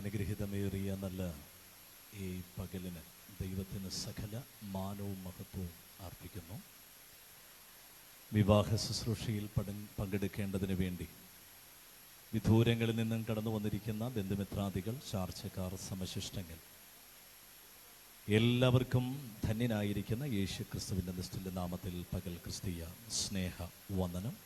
അനുഗ്രഹിതമേറിയ നല്ല ഈ പകലിന് ദൈവത്തിന് സകല മാനവും മഹത്വവും അർപ്പിക്കുന്നു. വിവാഹ ശുശ്രൂഷയിൽ പട- പങ്കെടുക്കേണ്ടതിന് വേണ്ടി വിദൂരങ്ങളിൽ നിന്നും കടന്നു വന്നിരിക്കുന്ന ബന്ധുമിത്രാദികൾ ചാർച്ചക്കാർ സമശിഷ്ടങ്ങൾ എല്ലാവർക്കും ധന്യനായിരിക്കുന്ന യേശു ക്രിസ്തുവിന്റെ നിസ്തുല്യ നാമത്തിൽ പകൽ ക്രിസ്തീയ സ്നേഹ വന്ദനം.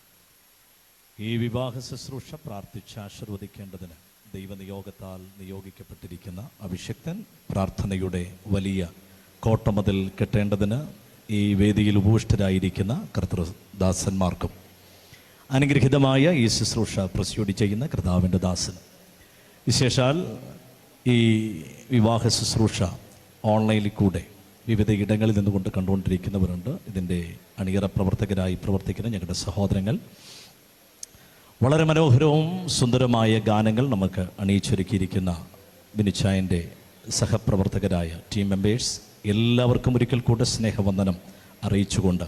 ഈ വിവാഹ ശുശ്രൂഷ പ്രാർത്ഥിച്ച് ആശീർവദിക്കേണ്ടതിന് ദൈവനിയോഗത്താൽ നിയോഗിക്കപ്പെട്ടിരിക്കുന്ന അഭിഷക്തൻ പ്രാർത്ഥനയുടെ വലിയ കോട്ടമതിൽ കെട്ടേണ്ടതിന് ഈ വേദിയിൽ ഉപവിഷ്ടരായിരിക്കുന്ന കർത്തൃദാസന്മാർക്കും അനുഗ്രഹിതമായ ഈ ശുശ്രൂഷ പ്രസ്യൂടി ചെയ്യുന്ന കർത്താവിന്റെ ദാസൻ വിശേഷാൽ ഈ വിവാഹ ശുശ്രൂഷ ഓൺലൈനിൽ കൂടെ വിവിധ ഇടങ്ങളിൽ നിന്നുകൊണ്ട് കണ്ടുകൊണ്ടിരിക്കുന്നവരുണ്ട്. ഇതിന്റെ അണിയറ പ്രവർത്തകരായി പ്രവർത്തിക്കുന്ന ഞങ്ങളുടെ സഹോദരങ്ങൾ വളരെ മനോഹരവും സുന്ദരമായ ഗാനങ്ങൾ നമുക്ക് അണിയിച്ചൊരുക്കിയിരിക്കുന്ന ബിനിച്ചായന്റെ സഹപ്രവർത്തകരായ ടീം മെമ്പേഴ്സ് എല്ലാവർക്കും ഒരിക്കൽ കൂടെ സ്നേഹവന്ദനം അറിയിച്ചുകൊണ്ട്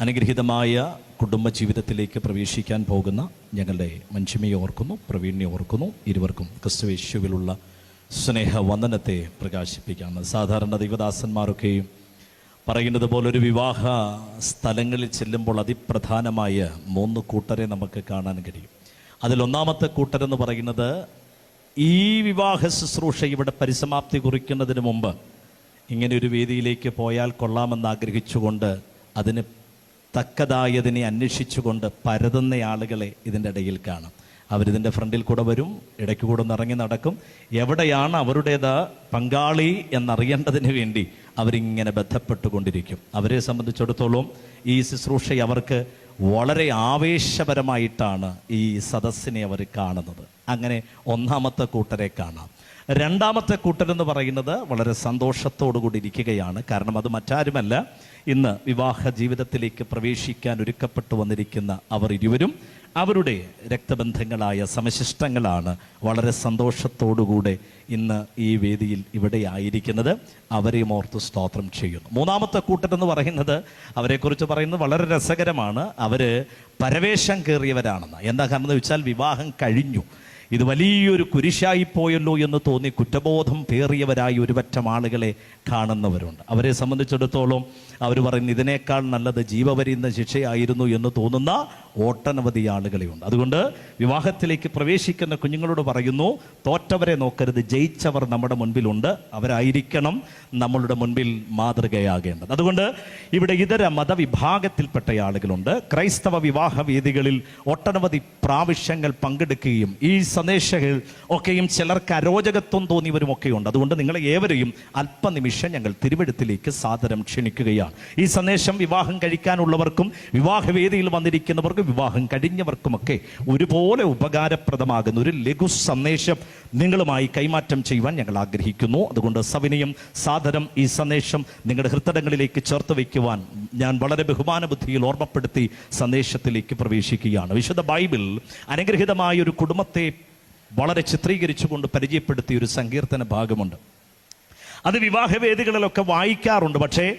അനുഗ്രഹീതമായ കുടുംബജീവിതത്തിലേക്ക് പ്രവേശിക്കാൻ പോകുന്ന ഞങ്ങളുടെ മഞ്ജുമയെ ഓർക്കുന്നു പ്രവീണിനെ ഓർക്കുന്നു ഇരുവർക്കും ക്രിസ്തുവേശുവിലുള്ള സ്നേഹവന്ദനത്തെ പ്രകാശിപ്പിക്കാണ് സാധാരണ ദൈവദാസന്മാരൊക്കെയും പറയുന്നത് പോലെ ഒരു വിവാഹ സ്ഥലങ്ങളിൽ ചെല്ലുമ്പോൾ അതിപ്രധാനമായ മൂന്ന് കൂട്ടരെ നമുക്ക് കാണാൻ കഴിയും. അതിലൊന്നാമത്തെ കൂട്ടരെന്ന് പറയുന്നത് ഈ വിവാഹ ശുശ്രൂഷ ഇവിടെ പരിസമാപ്തി കുറിക്കുന്നതിന് മുമ്പ് ഇങ്ങനെ ഒരു വേദിയിലേക്ക് പോയാൽ കൊള്ളാമെന്ന് ആഗ്രഹിച്ചുകൊണ്ട് അതിന് തക്കതായതിനെ അന്വേഷിച്ചുകൊണ്ട് പരതുന്ന ആളുകളെ ഇതിന്റെ ഇടയിൽ കാണാം. അവരിതിന്റെ ഫ്രണ്ടിൽ കൂടെ വരും ഇടയ്ക്ക് കൂടെ ഒന്ന് ഇറങ്ങി നടക്കും. എവിടെയാണ് അവരുടേത് പങ്കാളി എന്നറിയേണ്ടതിന് വേണ്ടി അവരിങ്ങനെ ബന്ധപ്പെട്ടുകൊണ്ടിരിക്കും. അവരെ സംബന്ധിച്ചിടത്തോളം ഈ ശുശ്രൂഷ അവർക്ക് വളരെ ആവേശപരമായിട്ടാണ് ഈ സദസ്സിനെ അവർ കാണുന്നത്. അങ്ങനെ ഒന്നാമത്തെ കൂട്ടരെ കാണാം. രണ്ടാമത്തെ കൂട്ടരെന്ന് പറയുന്നത് വളരെ സന്തോഷത്തോടു കൂടി ഇരിക്കുകയാണ്. കാരണം അത് മറ്റാരുമല്ല. ഇന്ന് വിവാഹ ജീവിതത്തിലേക്ക് പ്രവേശിക്കാൻ ഒരുക്കപ്പെട്ടു വന്നിരിക്കുന്ന അവർ ഇരുവരും അവരുടെ രക്തബന്ധങ്ങളായ സമശിഷ്ടങ്ങളാണ് വളരെ സന്തോഷത്തോടുകൂടെ ഇന്ന് ഈ വേദിയിൽ ഇവിടെ ആയിരിക്കുന്നത്. അവരെയും ഓർത്ത് സ്തോത്രം ചെയ്യുന്നു. മൂന്നാമത്തെ കൂട്ടരെന്ന് പറയുന്നത് അവരെക്കുറിച്ച് പറയുന്നത് വളരെ രസകരമാണ്. അവർ പരവേഷം കയറിയവരാണെന്ന്. എന്താ കാരണം എന്ന് വെച്ചാൽ വിവാഹം കഴിഞ്ഞു. ഇത് വലിയൊരു കുരിശായി പോയല്ലോ എന്ന് തോന്നി കുറ്റബോധം പേറിയവരായി ഒരുപറ്റം ആളുകളെ കാണുന്നവരുണ്ട്. അവരെ സംബന്ധിച്ചിടത്തോളം അവർ പറയുന്നു ഇതിനേക്കാൾ നല്ലത് ജീവപരിയുന്ന ശിക്ഷയായിരുന്നു എന്ന് തോന്നുന്ന ഒട്ടനവധി ആളുകളെയുണ്ട്. അതുകൊണ്ട് വിവാഹത്തിലേക്ക് പ്രവേശിക്കുന്ന കുഞ്ഞുങ്ങളോട് പറയുന്നു തോറ്റവരെ നോക്കരുത് ജയിച്ചവർ നമ്മുടെ മുൻപിലുണ്ട്. അവരായിരിക്കണം നമ്മളുടെ മുൻപിൽ മാതൃകയാകേണ്ടത്. അതുകൊണ്ട് ഇവിടെ ഇതര മതവിഭാഗത്തിൽപ്പെട്ട ആളുകളുണ്ട്. ക്രൈസ്തവ വിവാഹ വേദികളിൽ ഒട്ടനവധി പ്രാവശ്യങ്ങൾ പങ്കെടുക്കുകയും ഈ സന്ദേശങ്ങൾ ഒക്കെയും ചിലർക്ക് അരോചകത്വം തോന്നിയവരുമൊക്കെ ഉണ്ട് അതുകൊണ്ട് നിങ്ങളെ ഏവരെയും അല്പനിമിഷം ഞങ്ങൾ തിരുവഴുത്തിലേക്ക് സാദരം ക്ഷണിക്കുകയാണ്. ഈ സന്ദേശം വിവാഹം കഴിക്കാനുള്ളവർക്കും വിവാഹവേദിയിൽ വന്നിരിക്കുന്നവർക്കും വിവാഹം കഴിഞ്ഞവർക്കുമൊക്കെ ഒരുപോലെ ഉപകാരപ്രദമാകുന്ന ഒരു ലഘു സന്ദേശം നിങ്ങളുമായി കൈമാറ്റം ചെയ്യുവാൻ ഞങ്ങൾ ആഗ്രഹിക്കുന്നു. അതുകൊണ്ട് സവിനയം സാദരം ഈ സന്ദേശം നിങ്ങളുടെ ഹൃദയങ്ങളിലേക്ക് ചേർത്ത് വയ്ക്കുവാൻ ഞാൻ വളരെ ബഹുമാന ബുദ്ധിയിൽ ഓർമ്മപ്പെടുത്തി സന്ദേശത്തിലേക്ക് പ്രവേശിക്കുകയാണ്. വിശുദ്ധ ബൈബിൾ അനുഗ്രഹിതമായ ഒരു കുടുംബത്തെ വളരെ ചിത്രീകരിച്ചുകൊണ്ട് പരിചയപ്പെടുത്തിയ ഒരു സങ്കീർത്തന ഭാഗമുണ്ട്. അത് വിവാഹവേദികളിലൊക്കെ വായിക്കാറുണ്ട്. പക്ഷേ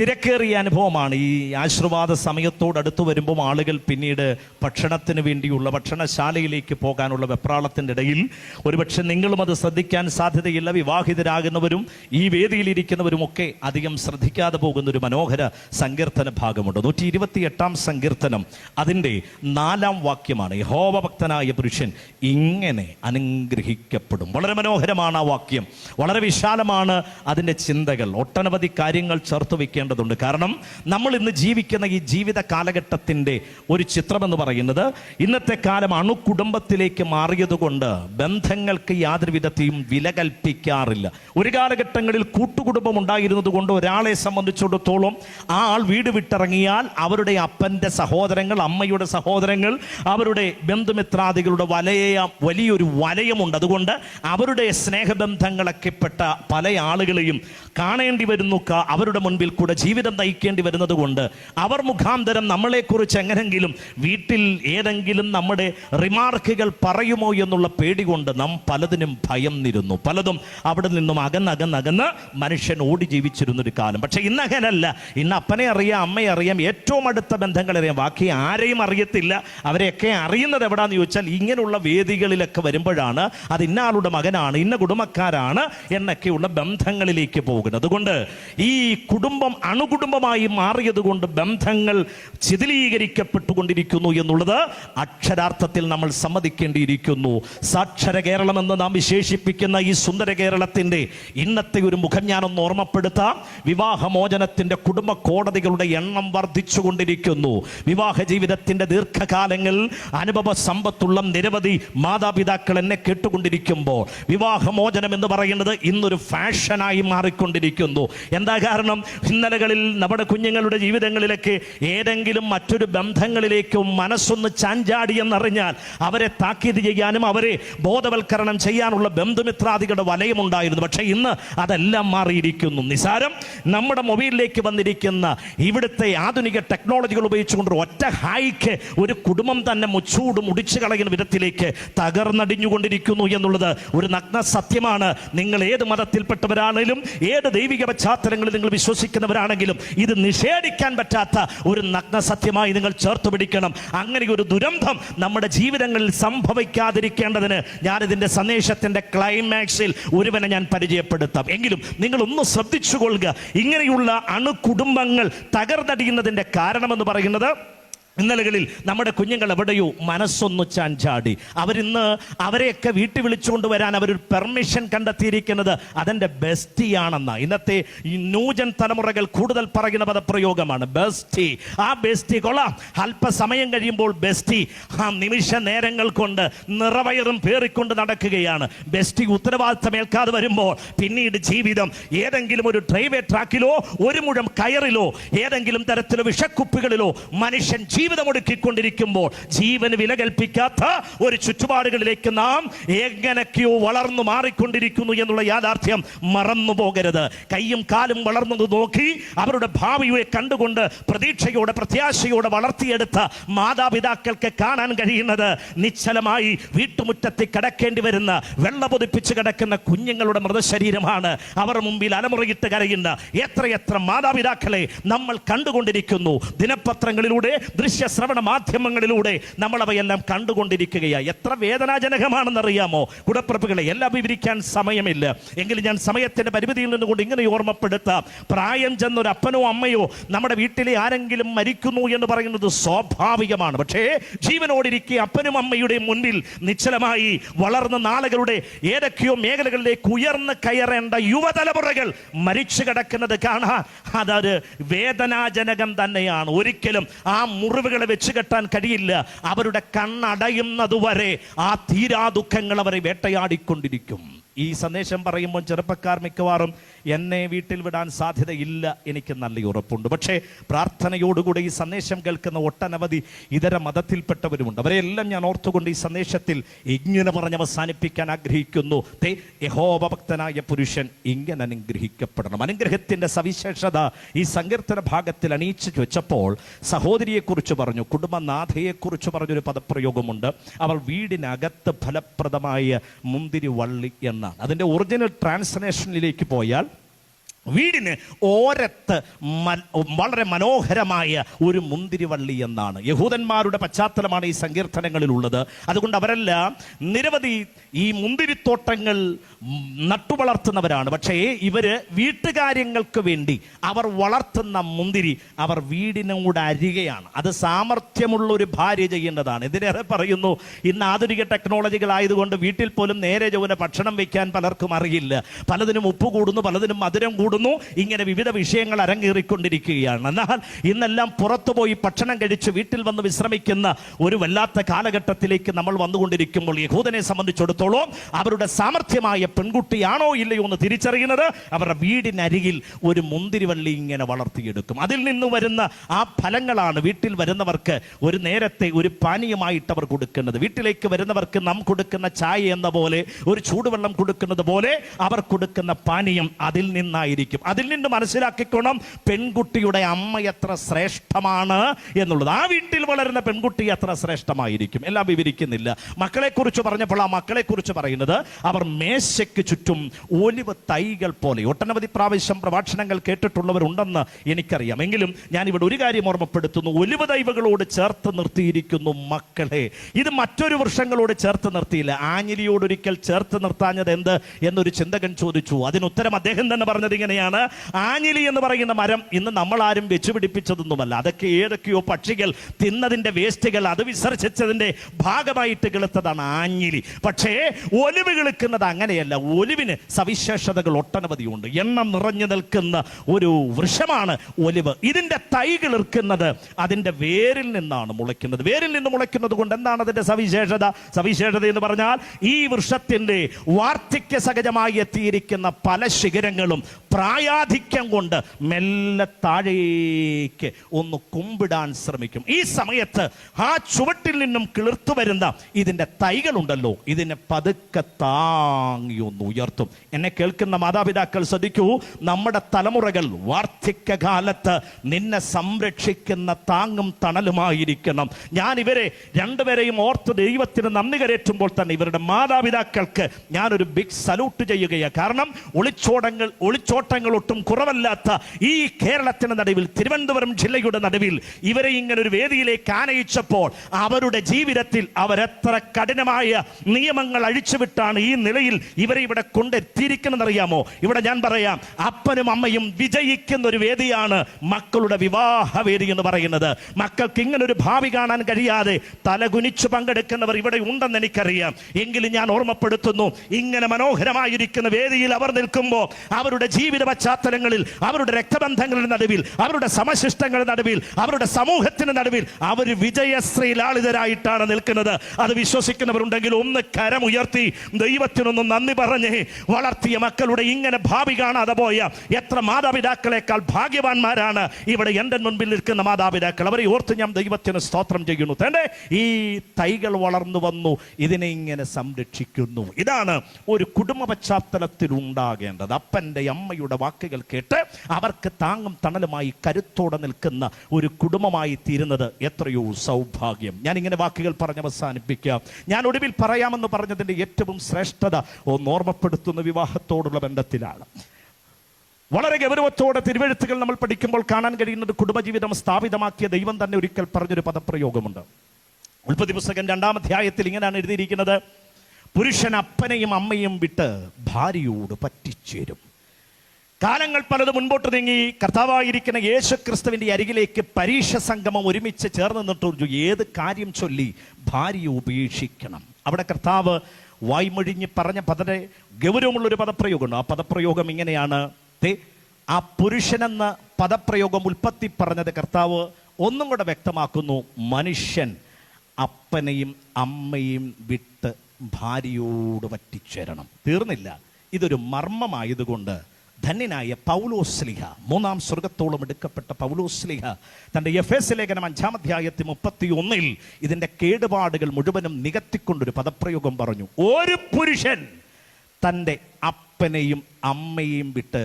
തിരക്കേറിയ അനുഭവമാണ് ഈ ആശീർവാദ സമയത്തോട് അടുത്ത് വരുമ്പോൾ ആളുകൾ പിന്നീട് ഭക്ഷണത്തിന് വേണ്ടിയുള്ള ഭക്ഷണശാലയിലേക്ക് പോകാനുള്ള വെപ്രാളത്തിന്റെ ഇടയിൽ ഒരുപക്ഷെ നിങ്ങളും അത് ശ്രദ്ധിക്കാൻ സാധ്യതയില്ല. വിവാഹിതരാകുന്നവരും ഈ വേദിയിലിരിക്കുന്നവരും ഒക്കെ അധികം ശ്രദ്ധിക്കാതെ പോകുന്ന ഒരു മനോഹര സങ്കീർത്തന ഭാഗമുണ്ട്. നൂറ്റി ഇരുപത്തി എട്ടാം സങ്കീർത്തനം അതിന്റെ നാലാം വാക്യമാണ്. യഹോവ ഭക്തനായ പുരുഷൻ ഇങ്ങനെ അനുഗ്രഹിക്കപ്പെടും. വളരെ മനോഹരമാണ് ആ വാക്യം. വളരെ വിശാലമാണ് അതിന്റെ ചിന്തകൾ. ഒട്ടനവധി കാര്യങ്ങൾ ചേർത്ത് വയ്ക്കേണ്ടതുണ്ട് കാരണം നമ്മൾ ഇന്ന് ജീവിക്കുന്ന ഈ ജീവിത കാലഘട്ടത്തിന്റെ ഒരു ചിത്രമെന്ന് പറയുന്നത് ഇന്നത്തെ കാലം അണുകുടുംബത്തിലേക്ക് മാറിയതുകൊണ്ട് ബന്ധങ്ങൾക്ക് യാതൊരു വിധത്തെയും വില കൽപ്പിക്കാറില്ല. ഒരു കാലഘട്ടങ്ങളിൽ കൂട്ടുകുടുംബം ഉണ്ടായിരുന്നത് കൊണ്ട് ഒരാളെ സംബന്ധിച്ചിടത്തോളം ആ ആൾ വീട് വിട്ടിറങ്ങിയാൽ അവരുടെ അപ്പന്റെ സഹോദരങ്ങൾ അമ്മയുടെ സഹോദരങ്ങൾ അവരുടെ ബന്ധുമിത്രാദികളുടെ വലയ വലിയൊരു വലയമുണ്ട്. അതുകൊണ്ട് അവരുടെ സ്നേഹബന്ധങ്ങളൊക്കെ പെട്ട പല ആളുകളെയും കാണേണ്ടി വരുന്നു. അവരുടെ മുൻപിൽ മുൻപിൽ കൂടെ ജീവിതം നയിക്കേണ്ടി വരുന്നത് കൊണ്ട് അവർ മുഖാന്തരം നമ്മളെക്കുറിച്ച് എങ്ങനെങ്കിലും വീട്ടിൽ ഏതെങ്കിലും നമ്മുടെ റിമാർക്കുകൾ പറയുമോ എന്നുള്ള പേടി കൊണ്ട് നാം പലതിനും ഭയന്നിരുന്നു പലതും അവിടെ നിന്നും അകന്നകന്നകന്ന് മനുഷ്യൻ ഓടി ജീവിച്ചിരുന്നൊരു കാലം. പക്ഷെ ഇന്ന് അങ്ങനല്ല ഇന്ന് അപ്പനെ അറിയാം അമ്മയെ അറിയാം ഏറ്റവും അടുത്ത ബന്ധങ്ങളെ അറിയാം. ബാക്കി ആരെയും അറിയത്തില്ല. അവരെയൊക്കെ അറിയുന്നത് എവിടാന്ന് ചോദിച്ചാൽ ഇങ്ങനെയുള്ള വേദികളിലൊക്കെ വരുമ്പോഴാണ് അത് ഇന്ന ആളുടെ മകനാണ് ഇന്ന കുടുംബക്കാരാണ് എന്നൊക്കെയുള്ള ബന്ധങ്ങളിലേക്ക് പോകുന്നത്. അതുകൊണ്ട് ഈ കുടുംബം അണുകുടുംബമായി മാറിയത് കൊണ്ട് ബന്ധങ്ങൾ ശിഥിലീകരിക്കപ്പെട്ടുകൊണ്ടിരിക്കുന്നു എന്നുള്ളത് അക്ഷരാർത്ഥത്തിൽ നമ്മൾ സമ്മതിക്കേണ്ടിയിരിക്കുന്നു. സാക്ഷര കേരളം എന്ന് നാം വിശേഷിപ്പിക്കുന്ന ഈ സുന്ദര കേരളത്തിന്റെ ഇന്നത്തെ ഒരു മുഖം ഞാനൊന്ന് ഓർമ്മപ്പെടുത്താം. വിവാഹമോചനത്തിന്റെ കുടുംബ കോടതികളുടെ എണ്ണം വർദ്ധിച്ചുകൊണ്ടിരിക്കുന്നു. വിവാഹ ജീവിതത്തിന്റെ ദീർഘകാലങ്ങൾ അനുഭവ സമ്പത്തുള്ള നിരവധി മാതാപിതാക്കൾ എന്നെ കേട്ടുകൊണ്ടിരിക്കുമ്പോൾ വിവാഹമോചനം എന്ന് പറയുന്നത് ഇന്നൊരു ഫാഷനായി മാറിക്കൊണ്ടിരിക്കുന്നു. എന്താ കാരണം? ഇന്നലകളിൽ നമ്മുടെ കുഞ്ഞുങ്ങളുടെ ജീവിതങ്ങളിലേക്ക് ഏതെങ്കിലും മറ്റൊരു ബന്ധങ്ങളിലേക്കും മനസ്സൊന്ന് ചാഞ്ചാടി എന്നറിഞ്ഞാൽ അവരെ താക്കീത് ചെയ്യാനും അവരെ ബോധവൽക്കരണം ചെയ്യാനുള്ള ബന്ധുമിത്രാദികളുടെ വലയമുണ്ടായിരുന്നു. പക്ഷേ ഇന്ന് അതെല്ലാം മാറിയിരിക്കുന്നു. നിസാരം നമ്മുടെ മൊബൈലിലേക്ക് വന്നിരിക്കുന്ന ഇവിടുത്തെ ആധുനിക ടെക്നോളജികൾ ഉപയോഗിച്ചുകൊണ്ട് ഒറ്റ ഹായിക്ക് ഒരു കുടുംബം തന്നെ മുച്ചൂട് മുടിച്ചു കളയുന്ന വിധത്തിലേക്ക് തകർന്നടിഞ്ഞുകൊണ്ടിരിക്കുന്നു എന്നുള്ളത് ഒരു നഗ്ന സത്യമാണ് നിങ്ങൾ ഏത് മതത്തിൽപ്പെട്ടവരാണെങ്കിലും ഏത് ദൈവിക പശ്ചാത്തലങ്ങളിൽ നിങ്ങൾ വിശ്വസിക്കുന്നവരാണെങ്കിലും ഇത് നിഷേധിക്കാൻ പറ്റാത്ത ഒരു നഗ്ന സത്യമായി നിങ്ങൾ ചേർത്ത് പിടിക്കണം. അങ്ങനെ ഒരു ദുരന്തം നമ്മുടെ ജീവിതങ്ങളിൽ സംഭവിക്കാതിരിക്കേണ്ടതിന് ഞാനിതിന്റെ സന്ദേശത്തിന്റെ ക്ലൈമാക്സിൽ ഒരുവനെ ഞാൻ പരിചയപ്പെടുത്താം. എങ്കിലും നിങ്ങൾ ഒന്ന് ശ്രദ്ധിച്ചുകൊള്ളുക. ഇങ്ങനെയുള്ള അണുകുടുംബങ്ങൾ തകർന്നടിയുന്നതിന്റെ കാരണമെന്ന് പറയുന്നത് ഇന്നലകളിൽ നമ്മുടെ കുഞ്ഞുങ്ങൾ എവിടെയോ മനസ്സൊന്നു ചാഞ്ചാടി. അവരിന്ന് അവരെയൊക്കെ വീട്ടിൽ വിളിച്ചുകൊണ്ട് വരാൻ അവരൊരു പെർമിഷൻ കണ്ടെത്തിയിരിക്കുന്നത് അതെന്റെ ബെസ്റ്റിയാണെന്ന്. ഇന്നത്തെ ഈ ന്യൂജൻ തലമുറകൾ കൂടുതൽ പറയുന്ന പദപ്രയോഗമാണ് ബെസ്റ്റി. ആ ബെസ്റ്റി കൊള്ളാം. അല്പസമയം കഴിയുമ്പോൾ ബെസ്റ്റി ആ നിമിഷ നേരങ്ങൾ കൊണ്ട് നിറവയറും പേറിക്കൊണ്ട് നടക്കുകയാണ്. ബെസ്റ്റി ഉത്തരവാദിത്തം ഏൽക്കാതെ വരുമ്പോൾ പിന്നീട് ജീവിതം ഏതെങ്കിലും ഒരു ഡ്രൈവേ ട്രാക്കിലോ ഒരു മുഴം കയറിലോ ഏതെങ്കിലും തരത്തിലോ വിഷക്കുപ്പികളിലോ മനുഷ്യൻ ജീവിതം ഒടുക്കിക്കൊണ്ടിരിക്കുമ്പോൾ ജീവന് വില കൽപ്പിക്കാത്ത ഒരു ചുറ്റുപാടുകളിലേക്ക് നാം എങ്ങനെയൊക്കെയോ വളർന്നു മാറിക്കൊണ്ടിരിക്കുന്നു എന്നുള്ള യാഥാർത്ഥ്യം മറന്നു പോകരുത്. കൈയും കാലും വളർന്നത് നോക്കി അവരുടെ ഭാവിയെ കണ്ടുകൊണ്ട് പ്രതീക്ഷയോടെ പ്രത്യാശയോടെ വളർത്തിയെടുത്ത മാതാപിതാക്കൾക്ക് കാണാൻ കഴിയുന്നത് നിശ്ചലമായി വീട്ടുമുറ്റത്തിൽ കിടക്കേണ്ടി വരുന്ന വെള്ള പൊതിപ്പിച്ച് കിടക്കുന്ന കുഞ്ഞുങ്ങളുടെ മൃതശരീരമാണ് അവർ മുമ്പിൽ അലമുറയിട്ട് കരയുന്ന എത്രയെത്ര മാതാപിതാക്കളെ നമ്മൾ കണ്ടുകൊണ്ടിരിക്കുന്നു. ദിനപത്രങ്ങളിലൂടെ ദൃശ്യശ്രവണ മാധ്യമങ്ങളിലൂടെ നമ്മൾ അവയെല്ലാം കണ്ടുകൊണ്ടിരിക്കുകയാണ് എത്ര വേദനാജനകമാണെന്നറിയാമോ? കുടപ്പിറപ്പുകളെ എല്ലാം വിവരിക്കാൻ സമയമില്ല. എങ്കിലും ഞാൻ സമയത്തിന്റെ പരിമിതിയിൽ നിന്നുകൊണ്ട് ഇങ്ങനെ ഓർമ്മപ്പെടുത്താം. പ്രായം ചെന്നൊരു അപ്പനോ അമ്മയോ നമ്മുടെ വീട്ടിലെ ആരെങ്കിലും മരിക്കുന്നു എന്ന് പറയുന്നത് സ്വാഭാവികമാണ്. പക്ഷേ ജീവനോടിരിക്കെ അപ്പനും അമ്മയുടെയും മുന്നിൽ നിശ്ചലമായി വളർന്ന നാളുകളുടെ ഏതൊക്കെയോ മേഖലകളിലേക്ക് ഉയർന്ന് കയറേണ്ട യുവതലമുറകൾ മരിച്ചു കിടക്കുന്നത് കാണാൻ അതൊരു വേദനാജനകം തന്നെയാണ്. ഒരിക്കലും ആ മുറിവുകളെ വെച്ച് കെട്ടാൻ കഴിയില്ല. അവരുടെ കണ്ണടയുന്നതുവരെ ആ തീരാ ദുഃഖങ്ങൾ അവരെ വേട്ടയാടിക്കൊണ്ടിരിക്കും. ഈ സന്ദേശം പറയുമ്പോൾ ചെറുപ്പക്കാർ മിക്കവാറും എന്നെ വീട്ടിൽ വിടാൻ സാധ്യതയില്ല എനിക്ക് നല്ല ഉറപ്പുണ്ട്. പക്ഷേ പ്രാർത്ഥനയോടുകൂടി ഈ സന്ദേശം കേൾക്കുന്ന ഒട്ടനവധി ഇതര മതത്തിൽപ്പെട്ടവരുമുണ്ട്. അവരെല്ലാം ഞാൻ ഓർത്തുകൊണ്ട് ഈ സന്ദേശത്തിൽ ഇങ്ങനെ പറഞ്ഞ് അവസാനിപ്പിക്കാൻ ആഗ്രഹിക്കുന്നു. തേ യഹോപഭക്തനായ പുരുഷൻ ഇങ്ങനെ അനുഗ്രഹിക്കപ്പെടണം. അനുഗ്രഹത്തിന്റെ സവിശേഷത ഈ സങ്കീർത്തന ഭാഗത്തിൽ അണിയിച്ചു വെച്ചപ്പോൾ സഹോദരിയെക്കുറിച്ച് പറഞ്ഞു കുടുംബനാഥയെക്കുറിച്ച് പറഞ്ഞൊരു പദപ്രയോഗമുണ്ട്. അവൾ വീടിനകത്ത് ഫലപ്രദമായ മുന്തിരി വള്ളി എന്നാണ്. അതിന്റെ ഒറിജിനൽ ട്രാൻസ്ലേഷനിലേക്ക് പോയാൽ വീടിന് ഓരത്ത് വളരെ മനോഹരമായ ഒരു മുന്തിരിവള്ളി എന്നാണ്. യഹൂദന്മാരുടെ പശ്ചാത്തലമാണ് ഈ സങ്കീർത്തനങ്ങളിലുള്ളത്. അതുകൊണ്ട് അവരെല്ലാം നിരവധി ഈ മുന്തിരിത്തോട്ടങ്ങൾ നട്ടുവളർത്തുന്നവരാണ്. പക്ഷേ ഇവർ വീട്ടുകാര്യങ്ങൾക്ക് വേണ്ടി അവർ വളർത്തുന്ന മുന്തിരി അവർ വീടിനോട് അരികെയാണ്. അത് സാമർഥ്യമുള്ള ഒരു ഭാര്യ ചെയ്യേണ്ടതാണ് ഇതിനേറെ പറയുന്നു ഇന്ന് ആധുനിക ടെക്നോളജികൾ ആയതുകൊണ്ട് വീട്ടിൽ പോലും നേരെ ചൊവ്വന ഭക്ഷണം വെക്കാൻ പലർക്കും അറിയില്ല. പലതിനും ഉപ്പ് കൂടുന്നു പലതിനും മധുരം കൂടുന്നു. ഇങ്ങനെ വിവിധ വിഷയങ്ങൾ അരങ്ങേറിക്കൊണ്ടിരിക്കുകയാണ്. എന്നാൽ ഇന്നെല്ലാം പുറത്തുപോയി ഭക്ഷണം കഴിച്ച് വീട്ടിൽ വന്ന് വിശ്രമിക്കുന്ന ഒരു വല്ലാത്ത കാലഘട്ടത്തിലേക്ക് നമ്മൾ വന്നുകൊണ്ടിരിക്കുമ്പോൾ യഹൂദനെ സംബന്ധിച്ചിടത്തോളം അവരുടെ സാമർഥ്യമായ പെൺകുട്ടിയാണോ ഇല്ലയോ എന്ന് തിരിച്ചറിയുന്നത് അവരുടെ വീടിനരികിൽ ഒരു മുന്തിരിവള്ളി ഇങ്ങനെ വളർത്തിയെടുക്കും. അതിൽ നിന്ന് വരുന്ന ആ ഫലങ്ങളാണ് വീട്ടിൽ വരുന്നവർക്ക് ഒരു നേരത്തെ ഒരു പാനീയമായിട്ട് അവർ കൊടുക്കുന്നത്. വീട്ടിലേക്ക് വരുന്നവർക്ക് നാം കൊടുക്കുന്ന ചായ എന്ന പോലെ ഒരു ചൂടുവെള്ളം കൊടുക്കുന്നത് പോലെ അവർ കൊടുക്കുന്ന പാനീയം അതിൽ നിന്നായിരിക്കും. നൽകിയിരിക്കും അതിൽ നിന്ന് മനസ്സിലാക്കിക്കോണം പെൺകുട്ടിയുടെ അമ്മ എത്ര ശ്രേഷ്ഠമാണ് എന്നുള്ളത്. ആ വീട്ടിൽ വളരുന്ന പെൺകുട്ടി എത്ര ശ്രേഷ്ഠമായിരിക്കും? എല്ലാം വിവരിക്കുന്നില്ല. മക്കളെക്കുറിച്ച് പറഞ്ഞപ്പോൾ ആ മക്കളെക്കുറിച്ച് പറയുന്നത് അവർ മേശയ്ക്ക് ചുറ്റും ഒലിവ് തൈകൾ പോലെ ഒട്ടനവധി പ്രാവശ്യം പ്രഭാഷണങ്ങൾ കേട്ടിട്ടുള്ളവരുണ്ടെന്ന് എനിക്കറിയാം. എങ്കിലും ഞാൻ ഇവിടെ ഒരു കാര്യം ഓർമ്മപ്പെടുത്തുന്നു. ഒലിവ് തൈവകളോട് ചേർത്ത് നിർത്തിയിരിക്കുന്നു മക്കളെ. ഇത് മറ്റൊരു വൃക്ഷങ്ങളോട് ചേർത്ത് നിർത്തിയില്ല. ആഞ്ഞിലിയോടൊരിക്കൽ ചേർത്ത് നിർത്താഞ്ഞത് എന്ത് എന്നൊരു ചിന്തകൻ ചോദിച്ചു. അതിനുത്തരം അദ്ദേഹം തന്നെ പറഞ്ഞത് ഇങ്ങനെയാണ് ആഞ്ഞിലി എന്ന് പറയുന്ന മരം ഇന്ന് നമ്മൾ ആരും വെച്ചുപിടിപ്പിച്ചതൊന്നുമല്ല. അതൊക്കെ ഏതൊക്കെയോ പക്ഷികൾ തിന്നതിന്റെ വേസ്റ്റുകൾ അത് വിസർജിച്ചതിന്റെ ഭാഗമായിട്ട് കിളുത്തതാണ് ആഞ്ഞിലി. പക്ഷേ ഒലിവ് കിളുക്കുന്നത് അങ്ങനെയല്ല. ഒലിവിന് സവിശേഷതകൾ ഒട്ടനവധിയുണ്ട്. എണ്ണം നിറഞ്ഞു നിൽക്കുന്ന ഒരു വൃക്ഷമാണ് ഒലിവ്. ഇതിന്റെ തൈ കിളിർക്കുന്നത് അതിന്റെ വേരിൽ നിന്നാണ് മുളയ്ക്കുന്നത്. വേരിൽ നിന്ന് മുളയ്ക്കുന്നത് കൊണ്ട് എന്താണ് അതിന്റെ സവിശേഷത? സവിശേഷത എന്ന് പറഞ്ഞാൽ ഈ വൃക്ഷത്തിന്റെ വാർദ്ധക്യ സഹജമായി എത്തിയിരിക്കുന്ന പല ശിഖരങ്ങളും പ്രായാധിക്യം കൊണ്ട് മെല്ലെ താഴേക്ക് ഒന്ന് കുമ്പിടാൻ ശ്രമിക്കും. ഈ സമയത്ത് ആ ചുവട്ടിൽ നിന്നും കിളിർത്തു വരുന്ന ഇതിന്റെ തൈകളുണ്ടല്ലോ ഇതിനെ പതുക്കെ താങ്ങി ഒന്ന് ഉയർത്തും. എന്നെ കേൾക്കുന്ന മാതാപിതാക്കൾ ശ്രദ്ധിക്കൂ നമ്മുടെ തലമുറകൾ വാർദ്ധക്യകാലത്ത് നിന്നെ സംരക്ഷിക്കുന്ന താങ്ങും തണലുമായിരിക്കണം. ഞാൻ ഇവരെ രണ്ടുപേരെയും ഓർത്ത് ദൈവത്തിന് നന്ദി കരേറ്റുമ്പോൾ തന്നെ ഇവരുടെ മാതാപിതാക്കൾക്ക് ഞാനൊരു ബിഗ് സല്യൂട്ട് ചെയ്യുകയാണ്. കാരണം ഒളിച്ചോടങ്ങൾ ഒളിച്ചോട്ടങ്ങൾ ഒട്ടും കുറവല്ലാത്ത ഈ കേരളത്തിന്റെ നടുവിൽ തിരുവനന്തപുരം ജില്ലയുടെ നടുവിൽ ഇവരെ ഇങ്ങനെ ഒരു വേദിയിലേക്ക് ആനയിച്ചപ്പോൾ അവരുടെ ജീവിതത്തിൽ അവരെത്ര കഠിനമായ നിയമങ്ങൾ അഴിച്ചുവിട്ടാണ് ഈ നിലയിൽ ഇവരെ ഇവിടെ കൊണ്ടെത്തിയിരിക്കുന്നത് അറിയാമോ ഇവിടെ ഞാൻ പറയാം അപ്പനും അമ്മയും വിജയിക്കുന്ന ഒരു വേദിയാണ് മക്കളുടെ വിവാഹ വേദി എന്ന് പറയുന്നത്. മക്കൾക്ക് ഇങ്ങനെ ഒരു ഭാവി കാണാൻ കഴിയാതെ തലകുനിച്ചു പങ്കെടുക്കുന്നവർ ഇവിടെ ഉണ്ടെന്ന് എനിക്കറിയാം. എങ്കിലും ഞാൻ ഓർമ്മപ്പെടുത്തുന്നു ഇങ്ങനെ മനോഹരമായിരിക്കുന്ന വേദിയിൽ അവർ നിൽക്കുമ്പോൾ അവരുടെ ജീവിത പശ്ചാത്തലങ്ങളിൽ അവരുടെ രക്തബന്ധങ്ങളുടെ നടുവിൽ അവരുടെ സമശിഷ്ടങ്ങളുടെ നടുവിൽ അവരുടെ സമൂഹത്തിന്റെ നടുവിൽ അവർ വിജയശ്രീലാളിതരായിട്ടാണ് നിൽക്കുന്നത്. അത് വിശ്വസിക്കുന്നവരുണ്ടെങ്കിൽ ഒന്ന് കരമുയർത്തി ദൈവത്തിനൊന്ന് നന്ദി പറഞ്ഞ് വളർത്തിയ മക്കളുടെ ഇങ്ങനെ ഭാവി കാണാതെ പോയ എത്ര മാതാപിതാക്കളെക്കാൾ ഭാഗ്യവാന്മാരാണ് ഇവിടെ എന്റെ മുൻപിൽ നിൽക്കുന്ന മാതാപിതാക്കൾ. അവരെ ഓർത്ത് ഞാൻ ദൈവത്തിന് സ്തോത്രം ചെയ്യുന്നു. തന്റെ ഈ തൈകൾ വളർന്നു വന്നു ഇതിനെ ഇങ്ങനെ സംരക്ഷിക്കുന്നു. ഇതാണ് ഒരു കുടുംബ പശ്ചാത്തലത്തിൽ ഉണ്ടാകേണ്ടത് അപ്പന്റെ അമ്മയുടെ വാക്കുകൾ കേട്ട് അവർക്ക് താങ്ങും തണലുമായി കരുത്തോടെ നിൽക്കുന്ന ഒരു കുടുംബമായി തീരുന്നത് എത്രയോ സൗഭാഗ്യം. ഞാൻ ഇങ്ങനെ വാക്കുകൾ പറഞ്ഞ് അവസാനിപ്പിക്കുക ഞാൻ ഒടുവിൽ പറയാമെന്ന് പറഞ്ഞതിന്റെ ഏറ്റവും ശ്രേഷ്ഠത ഒന്ന് ഓർമ്മപ്പെടുത്തുന്ന വിവാഹത്തോടുള്ള ബന്ധത്തിലാണ്. വളരെ ഗൗരവത്തോടെ തിരുവഴുത്തുകൾ നമ്മൾ പഠിക്കുമ്പോൾ കാണാൻ കഴിയുന്നത് കുടുംബജീവിതം സ്ഥാപിതമാക്കിയ ദൈവം തന്നെ ഒരിക്കൽ പറഞ്ഞൊരു പദപ്രയോഗമുണ്ട്. ഉൽപ്പതി പുസ്തകം രണ്ടാം അധ്യായത്തിൽ ഇങ്ങനെയാണ് എഴുതിയിരിക്കുന്നത്. പുരുഷൻ അപ്പനെയും അമ്മയും വിട്ട് ഭാര്യയോട് പറ്റിച്ചേരും. കാലങ്ങൾ പലത് മുൻപോട്ട് നീങ്ങി കർത്താവായിരിക്കുന്ന യേശു ക്രിസ്തുവിന്റെ അരികിലേക്ക് പരീക്ഷ സംഗമം ഒരുമിച്ച് ചേർന്ന് നിന്നിട്ടു ഏത് കാര്യം ചൊല്ലി ഭാര്യയെ ഉപേക്ഷിക്കണം. അവിടെ കർത്താവ് വായ്മൊഴിഞ്ഞ് പറഞ്ഞ പദരെ ഗൗരവമുള്ളൊരു പദപ്രയോഗമുണ്ട്. ആ പദപ്രയോഗം ഇങ്ങനെയാണ്. ആ പുരുഷനെന്ന പദപ്രയോഗം ഉൽപ്പത്തി പറഞ്ഞത് കർത്താവ് ഒന്നും കൂടെ വ്യക്തമാക്കുന്നു. മനുഷ്യൻ അപ്പനെയും അമ്മയും വിട്ട് ഭാര്യയോട് പറ്റിച്ചേരണം തീർന്നില്ല. ഇതൊരു മർമ്മമായതുകൊണ്ട് ധന്യനായ പൗലോസ്ലിഹ മൂന്നാം സ്വർഗത്തോളം എടുക്കപ്പെട്ട പൗലോസ്ലിഹ തന്റെ എഫ് എസ് ലേഖനം അഞ്ചാം അധ്യായത്തിൽ മുപ്പത്തി ഒന്നിൽ ഇതിന്റെ കേടുപാടുകൾ മുഴുവനും നികത്തിക്കൊണ്ടൊരു പദപ്രയോഗം പറഞ്ഞു. ഒരു പുരുഷൻ തന്റെ അപ്പനെയും അമ്മയെയും വിട്ട്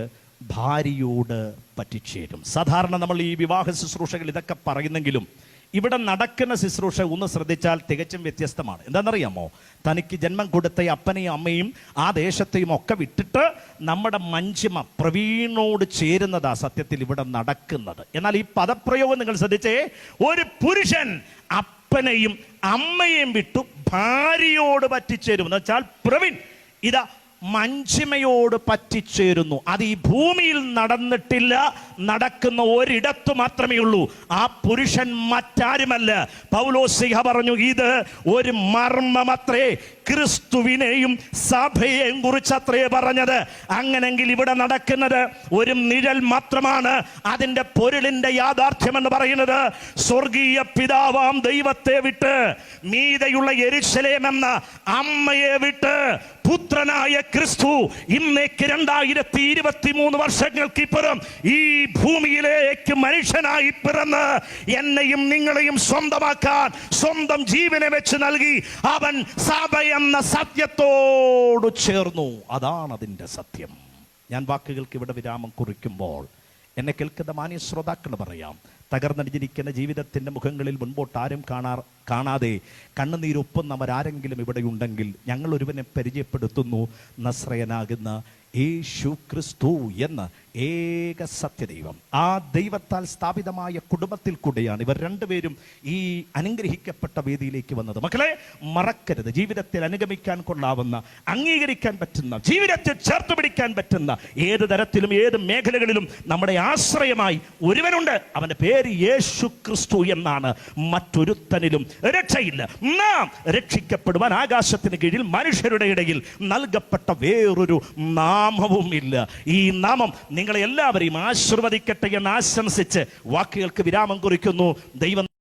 ഭാര്യയോട് പറ്റിച്ചേരും. സാധാരണ നമ്മൾ ഈ വിവാഹ ശുശ്രൂഷകൾ ഇതൊക്കെ പറയുന്നെങ്കിലും ഇവിടെ നടക്കുന്ന ശുശ്രൂഷ ഒന്ന് ശ്രദ്ധിച്ചാൽ തികച്ചും വ്യത്യസ്തമാണ്. എന്താണെന്നറിയാമോ? തനിക്ക് ജന്മം കൊടുത്ത അപ്പനെയും അമ്മയും ആ ദേശത്തെയും ഒക്കെ വിട്ടിട്ട് നമ്മുടെ മഞ്ചിമ പ്രവീണോട് ചേരുന്നതാ സത്യത്തിൽ ഇവിടെ നടക്കുന്നത്. എന്നാൽ ഈ പദപ്രയോഗം നിങ്ങൾ ശ്രദ്ധിച്ചേ ഒരു പുരുഷൻ അപ്പനെയും അമ്മയെയും വിട്ടു ഭാര്യയോട് പറ്റിച്ചേരും എന്ന് വെച്ചാൽ പ്രവീൺ ഇതാ മഞ്ചിമയോട് പറ്റിച്ചേരുന്നു. അത് ഈ ഭൂമിയിൽ നടന്നിട്ടില്ല നടക്കുന്ന ഒരിടത്തു മാത്രമേ ഉള്ളൂ. ആ പുരുഷൻ മറ്റാരുമല്ല. പൗലോസിഹ പറഞ്ഞു ഇത് ഒരു മർമ്മമത്രേ. ക്രിസ്തുവിനെയും സഭയെയും കുറിച്ചത്രേ പറഞ്ഞത്. അങ്ങനെങ്കിൽ ഇവിടെ നടക്കുന്നത് ഒരു നിഴൽ മാത്രമാണ്. അതിന്റെ പൊരുളിന്റെ യാഥാർത്ഥ്യം എന്ന് പറയുന്നത് സ്വർഗീയ പിതാവാം ദൈവത്തെ വിട്ട് മീതയുള്ള എരിശലേം എന്ന അമ്മയെ വിട്ട് പുത്രനായ ക്രിസ്തു ഇന്നേക്ക് രണ്ടായിരത്തി ഇരുപത്തി മൂന്ന് വർഷങ്ങൾക്ക് ഇപ്പുറം ഈ ഭൂമിയിലേക്ക് മനുഷ്യനായി പിറന്ന് എന്നെയും നിങ്ങളെയും സ്വന്തമാക്കാൻ സ്വന്തം ജീവനെ വെച്ച് നൽകി അവൻ സഭ എന്ന സത്യത്തോട് ചേർന്നു. അതാണ് അതിന്റെ സത്യം. ഞാൻ വാക്കുകൾക്ക് ഇവിടെ വിരാമം കുറിക്കുമ്പോൾ എന്നെ കേൾക്കുന്ന മാന്യ ശ്രോതാക്കൾ പറയാം തകർന്നടിഞ്ഞിരിക്കുന്ന ജീവിതത്തിന്റെ മുഖങ്ങളിൽ മുൻപോട്ട് ആരും കാണാ കാണാതെ കണ്ണുനീരൊപ്പുന്നവരാരെങ്കിലും ഇവിടെ ഉണ്ടെങ്കിൽ ഞങ്ങൾ ഒരുവനെ പരിചയപ്പെടുത്തുന്നു നസ്രയനാകുന്ന യേശു ക്രിസ്തു എന്ന. ഏക സത്യദൈവം. ആ ദൈവത്താൽ സ്ഥാപിതമായ കുടുംബത്തിൽ കൂടെയാണ് ഇവർ രണ്ടുപേരും ഈ അനുഗ്രഹിക്കപ്പെട്ട വേദിയിലേക്ക് വന്നത്. മക്കളെ മറക്കരുത്. ജീവിതത്തിൽ അനുഗമിക്കാൻ കൊള്ളാവുന്ന അംഗീകരിക്കാൻ പറ്റുന്ന ജീവിതത്തെ ചേർത്ത് പിടിക്കാൻ പറ്റുന്ന ഏത് തരത്തിലും ഏത് മേഖലകളിലും നമ്മുടെ ആശ്രയമായി ഒരുവനുണ്ട്. അവന്റെ പേര് യേശു ക്രിസ്തു എന്നാണ്. മറ്റൊരുത്തനിലും രക്ഷയില്ല. നാം രക്ഷിക്കപ്പെടുവാൻ ആകാശത്തിന് കീഴിൽ മനുഷ്യരുടെ ഇടയിൽ നൽകപ്പെട്ട വേറൊരു നാമവും ഇല്ല ഈ നാമം നിങ്ങളെ എല്ലാവരെയും ആശീർവദിക്കട്ടെ എന്ന് ആശംസിച്ച് വാക്കുകൾക്ക് വിരാമം കുറിക്കുന്നു. ദൈവം